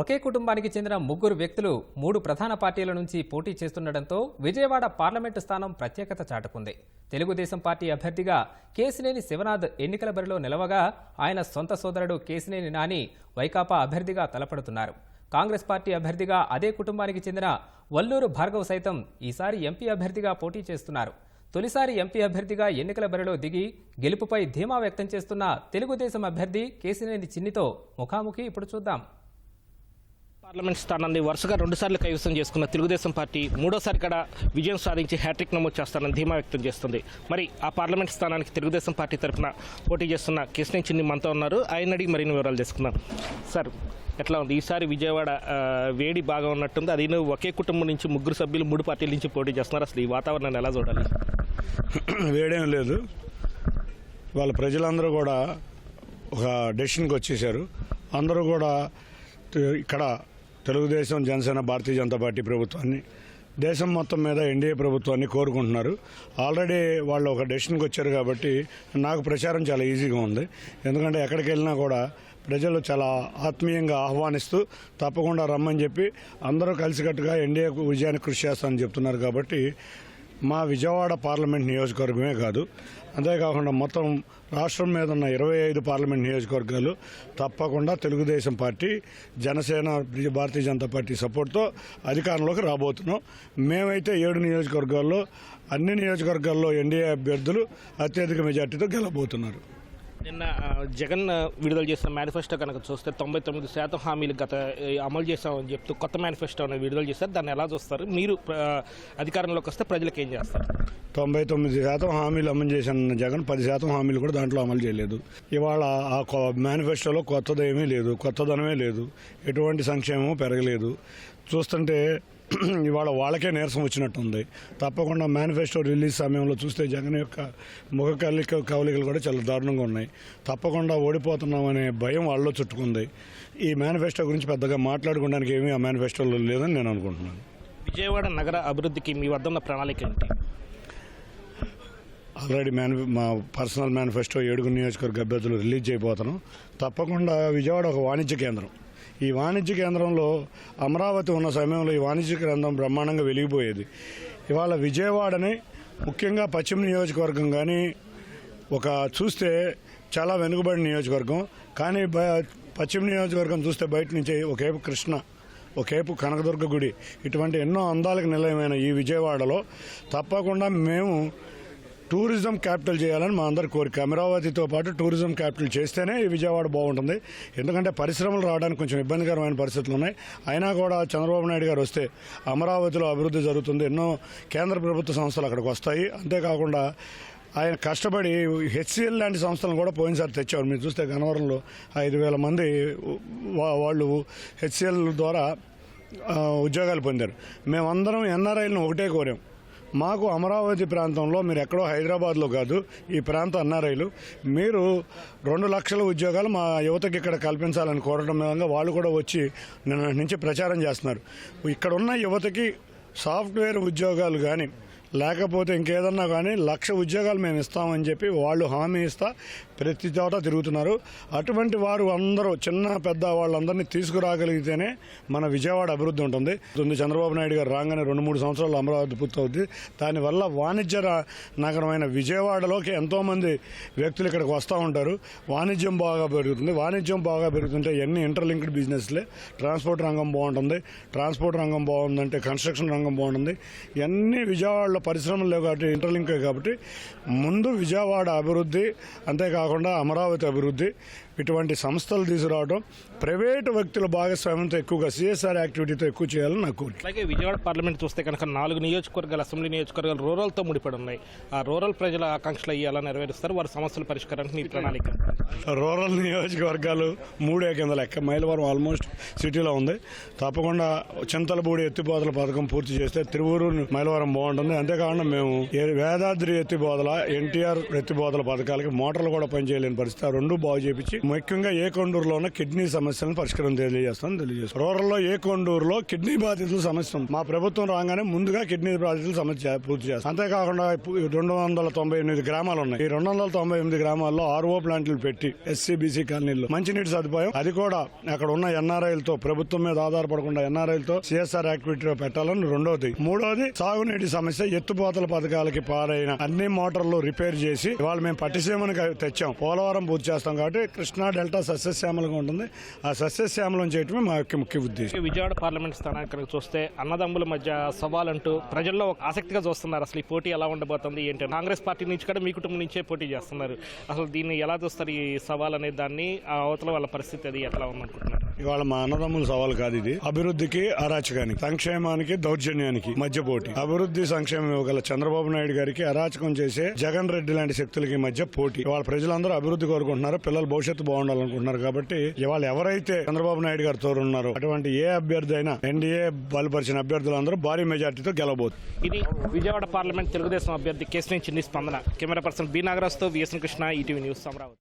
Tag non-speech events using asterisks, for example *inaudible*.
ఒకే కుటుంబానికి చెందిన ముగ్గురు వ్యక్తులు మూడు ప్రధాన పార్టీల నుంచి పోటీ చేస్తుండటంతో విజయవాడ పార్లమెంటు స్థానం ప్రత్యేకత చాటుకుంది. తెలుగుదేశం పార్టీ అభ్యర్థిగా కేసినేని శివనాథ్ ఎన్నికల బరిలో నిలవగా ఆయన సొంత సోదరుడు కేసినేని నాని వైకాపా అభ్యర్థిగా తలపడుతున్నారు. కాంగ్రెస్ పార్టీ అభ్యర్థిగా అదే కుటుంబానికి చెందిన వల్లూరు భార్గవ్ సైతం ఈసారి ఎంపీ అభ్యర్థిగా పోటీ చేస్తున్నారు. తొలిసారి ఎంపీ అభ్యర్థిగా ఎన్నికల బరిలో దిగి గెలుపుపై ధీమా వ్యక్తం చేస్తున్న తెలుగుదేశం అభ్యర్థి కేసినేని చిన్నితో ముఖాముఖి ఇప్పుడు చూద్దాం. పార్లమెంట్ స్థానాన్ని వరుసగా రెండుసార్లు కైవసం చేసుకున్న తెలుగుదేశం పార్టీ మూడోసారి కూడా విజయం సాధించి హ్యాట్రిక్ నమోదు చేస్తానని ధీమా వ్యక్తం చేస్తుంది. మరి ఆ పార్లమెంట్ స్థానానికి తెలుగుదేశం పార్టీ తరఫున పోటీ చేస్తున్న కృష్ణ చిన్ని మనతో ఉన్నారు. ఆయన అడిగి మరిన్ని వివరాలు తెలుసుకుందాం. సార్ ఎట్లా ఉంది? ఈసారి విజయవాడ వేడి బాగా ఉన్నట్టుంది. అది ఒకే కుటుంబం నుంచి ముగ్గురు సభ్యులు మూడు పార్టీల నుంచి పోటీ చేస్తున్నారు. అసలు ఈ వాతావరణాన్ని ఎలా చూడాలి? వేడేం లేదు. వాళ్ళ ప్రజలందరూ కూడా ఒక డెసిషన్కి వచ్చేసారు. అందరూ కూడా ఇక్కడ తెలుగుదేశం జనసేన భారతీయ జనతా పార్టీ ప్రభుత్వాన్ని దేశం మొత్తం మీద ఎన్డీఏ ప్రభుత్వాన్ని కోరుకుంటున్నారు. ఆల్రెడీ వాళ్ళు ఒక డెసిషన్కి వచ్చారు కాబట్టి నాకు ప్రచారం చాలా ఈజీగా ఉంది. ఎందుకంటే ఎక్కడికి వెళ్ళినా కూడా ప్రజలు చాలా ఆత్మీయంగా ఆహ్వానిస్తూ తప్పకుండా రమ్మని చెప్పి అందరూ కలిసికట్టుగా ఎన్డీఏ విజయానికి కృషి చేస్తామని చెప్తున్నారు కాబట్టి మా విజయవాడ పార్లమెంట్ నియోజకవర్గమే కాదు. అంతేకాకుండా మొత్తం రాష్ట్రం మీద ఉన్న ఇరవై ఐదు పార్లమెంట్ నియోజకవర్గాలు తప్పకుండా తెలుగుదేశం పార్టీ జనసేన భారతీయ జనతా పార్టీ సపోర్ట్తో అధికారంలోకి రాబోతున్నాం. మేమైతే ఏడు నియోజకవర్గాల్లో అన్ని నియోజకవర్గాల్లో ఎన్డీఏ అభ్యర్థులు అత్యధిక మెజార్టీతో గెలబోతున్నారు. నిన్న జగన్ విడుదల చేసిన మేనిఫెస్టో కనుక చూస్తే తొంభై తొమ్మిది శాతం హామీలు గత అమలు చేశామని చెప్తూ కొత్త మేనిఫెస్టో విడుదల చేస్తారు దాన్ని ఎలా చూస్తారు? మీరు అధికారంలోకి వస్తే ప్రజలకు ఏం చేస్తారు? తొంభై తొమ్మిది శాతం హామీలు అమలు చేసిన జగన్ పది శాతం హామీలు కూడా దాంట్లో అమలు చేయలేదు. ఇవాళ ఆ కొ- మేనిఫెస్టోలో కొత్తదేమీ లేదు కొత్తదనమే లేదు. ఎటువంటి సంక్షేమం పెరగలేదు. చూస్తుంటే *clears throat* ఇవాళ వాళ్ళకే నీరసం వచ్చినట్టుంది. తప్పకుండా మేనిఫెస్టో రిలీజ్ సమయంలో చూస్తే జగన్ యొక్క ముఖ కలిక కవలికలు కూడా చాలా దారుణంగా ఉన్నాయి. తప్పకుండా ఓడిపోతున్నామనే భయం వాళ్ళలో చుట్టుకుంది. ఈ మేనిఫెస్టో గురించి పెద్దగా మాట్లాడుకోవడానికి ఏమీ ఆ మేనిఫెస్టోలో లేదని నేను అనుకుంటున్నాను. విజయవాడ నగర అభివృద్ధికి మీ వద్ద ఉన్న ప్రణాళిక ఏంటి? ఆల్రెడీ మేని మా పర్సనల్ మేనిఫెస్టో ఏడుగురు నియోజకవర్గ అభ్యర్థులు రిలీజ్ చేయబోతున్నాం. తప్పకుండా విజయవాడ ఒక వాణిజ్య కేంద్రం. ఈ వాణిజ్య కేంద్రంలో అమరావతి ఉన్న సమయంలో ఈ వాణిజ్య కేంద్రం బ్రహ్మాండంగా వెలిగిపోయేది. ఇవాళ విజయవాడని ముఖ్యంగా పశ్చిమ నియోజకవర్గం కానీ ఒక చూస్తే చాలా వెనుకబడిన నియోజకవర్గం. కానీ పశ్చిమ నియోజకవర్గం చూస్తే బయట నుంచి ఒకేపు కృష్ణ ఒకేపు కనకదుర్గ గుడి ఇటువంటి ఎన్నో అందాలకు నిలయమైన ఈ విజయవాడలో తప్పకుండా మేము టూరిజం క్యాపిటల్ చేయాలని మా అందరి కోరిక. అమరావతితో పాటు టూరిజం క్యాపిటల్ చేస్తేనే విజయవాడ బాగుంటుంది. ఎందుకంటే పరిశ్రమలు రావడానికి కొంచెం ఇబ్బందికరమైన పరిస్థితులు ఉన్నాయి. అయినా కూడా చంద్రబాబు నాయుడు గారు వస్తే అమరావతిలో అభివృద్ధి జరుగుతుంది. ఎన్నో కేంద్ర ప్రభుత్వ సంస్థలు అక్కడికి వస్తాయి. అంతేకాకుండా ఆయన కష్టపడి హెచ్సిఎల్ లాంటి సంస్థలను కూడా పోయినసారి తెచ్చారు. మీరు చూస్తే గనవరంలో ఐదు వేల మంది వా- వాళ్ళు హెచ్సిఎల్ ద్వారా ఉద్యోగాలు పొందారు. మేమందరం ఎన్ఆర్ఐలను ఒకటే కోరాం. మాకు అమరావతి ప్రాంతంలో మీరు ఎక్కడో హైదరాబాద్లో కాదు ఈ ప్రాంత అన్నారైలు మీరు రెండు లక్షల ఉద్యోగాలు మా యువతకి ఇక్కడ కల్పించాలని కోరడం విధంగా వాళ్ళు కూడా వచ్చి నిన్న నుంచి ప్రచారం చేస్తున్నారు. ఇక్కడ ఉన్న యువతకి సాఫ్ట్వేర్ ఉద్యోగాలు కానీ లేకపోతే ఇంకేదన్నా కానీ లక్ష ఉద్యోగాలు మేము ఇస్తామని చెప్పి వాళ్ళు హామీ ఇస్తా ప్రతి చోట తిరుగుతున్నారు. అటువంటి వారు అందరూ చిన్న పెద్ద వాళ్ళందరినీ తీసుకురాగలిగితేనే మన విజయవాడ అభివృద్ధి ఉంటుంది. ఉంది చంద్రబాబు నాయుడు గారు రాగానే రెండు మూడు సంవత్సరాలు అమరావతి పూర్తవుద్ది. దానివల్ల వాణిజ్య నగరమైన విజయవాడలోకి ఎంతోమంది వ్యక్తులు ఇక్కడికి వస్తూ ఉంటారు. వాణిజ్యం బాగా పెరుగుతుంది. వాణిజ్యం బాగా పెరుగుతుంటే ఎన్ని ఇంటర్లింక్డ్ బిజినెస్లే. ట్రాన్స్పోర్ట్ రంగం బాగుంటుంది. ట్రాన్స్పోర్ట్ రంగం బాగుందంటే కన్స్ట్రక్షన్ రంగం బాగుంటుంది. ఇవన్నీ విజయవాడలో పరిశ్రమలు లేవు కాబట్టి ఇంటర్లింక్ కాబట్టి ముందు విజయవాడ అభివృద్ధి అంతేకాకుండా అమరావతి అభివృద్ధి ఇటువంటి సంస్థలు తీసుకురావడం ప్రైవేటు వ్యక్తుల భాగస్వామ్యంతో ఎక్కువగా సిఎస్ఆర్ యాక్టివిటీతో ఎక్కువ చేయాలని నా కోరిక. అలాగే విజయవాడ పార్లమెంట్ చూస్తే కనుక నాలుగు నియోజకవర్గాలు అసెంబ్లీ నియోజకవర్గాలు రూరల్తో ముడిపడి ఉన్నాయి ఆ రూరల్ ప్రజల ఆకాంక్షలు అయ్యి ఎలా నెరవేరుస్తారు. వారి సమస్యల పరిష్కారానికి మీ ప్రణాళిక. రూరల్ నియోజకవర్గాలు మూడే కింద లెక్క. మైలవరం ఆల్మోస్ట్ సిటీలో ఉంది. తప్పకుండా చింతలపూడి ఎత్తిపోతల పథకం పూర్తి చేస్తే తిరువూరు మైలవరం బాగుంటుంది. అంతేకాకుండా మేము వేదాద్రి ఎత్తిపోతల ఎన్టీఆర్ ఎత్తిపోతల పథకాలకి మోటార్లు కూడా పనిచేయలేని పరిస్థితి. రెండు బాగు చేపించి ముఖ్యంగా ఏ కొండూరులో ఉన్న కిడ్నీ సమస్యలను పరిష్కారం తెలియజేస్తాం తెలియజేస్తాం. రూరల్లో ఏ కొండూరులో కిడ్నీ బాధితుల సమస్య మా ప్రభుత్వం రాగానే ముందుగా కిడ్నీ బాధితుల సమస్య పూర్తి చేస్తాం. అంతేకాకుండా రెండు వందల తొంభై ఎనిమిది గ్రామాలు ఉన్నాయి. ఈ రెండు వందల తొంభై ఎనిమిది గ్రామాల్లో ఆర్ఓ ప్లాంట్లు పెట్టి ఎస్సీబీసీ కాలనీలో మంచినీటి సదుపాయం. అది కూడా అక్కడ ఉన్న ఎన్ఆర్ఐలతో ప్రభుత్వం మీద ఆధారపడకుండా ఎన్ఆర్ఐలతో సిఎస్ఆర్ యాక్టివిటీలో పెట్టాలని రెండోది. మూడోది సాగునీటి సమస్య ఎత్తుపోతల పథకాలకి పారైన అన్ని మోటార్లు రిపేర్ చేసి ఇవాళ మేము పట్టిసీమని తెచ్చాం. పోలవరం పూర్తి చేస్తాం కాబట్టి కృష్ణా డెల్టా సస్యశ్యామలంగా ఉంటుంది. ఆ సస్యశ్యామలం చేయటమే మా యొక్క ముఖ్య ఉద్దేశం. విజయవాడ పార్లమెంట్ స్థానానికి కనుక చూస్తే అన్నదమ్ముల మధ్య సవాల్ అంటూ ప్రజల్లో ఒక ఆసక్తిగా చూస్తున్నారు. అసలు ఈ పోటీ ఎలా ఉండబోతుంది ఏంటి? కాంగ్రెస్ పార్టీ నుంచి కూడా మీ కుటుంబం నుంచే పోటీ చేస్తున్నారు. అసలు దీన్ని ఎలా చూస్తారు ఈ సవాల్ అనే దాన్ని ఆ అవతల వాళ్ళ పరిస్థితి అది ఎట్లా ఉందనుకుంటున్నారు? ఇవాళ మా అన్నదమ్ముల సవాల్ కాదు ఇది. అభివృద్ధికి అరాచకానికి సంక్షేమానికి దౌర్జన్యానికి మధ్య పోటీ. అభివృద్ధి సంక్షేమం ఇవ్వగల చంద్రబాబు నాయుడు గారికి అరాచకం చేసే జగన్ రెడ్డి లాంటి శక్తులకి మధ్య పోటీ. ఇవాళ ప్రజలందరూ అభివృద్ధి కోరుకుంటున్నారు పిల్లల భవిష్యత్తు బాగుండాలనుకుంటున్నారు కాబట్టి ఇవాళ ఎవరైతే చంద్రబాబు నాయుడు గారు తోరున్నారో అటువంటి ఏ అభ్యర్థి అయినా ఎన్డీఏ బలపరిచిన అభ్యర్థులందరూ భారీ మెజార్టీతో గెలవబోతున్నారు ఇది విజయవాడ పార్లమెంట్ తెలుగుదేశం అభ్యర్థి కేసు నుంచి స్పందన. Camera person B నాగరాజ్తో V S N Krishna ETV news Amaravati.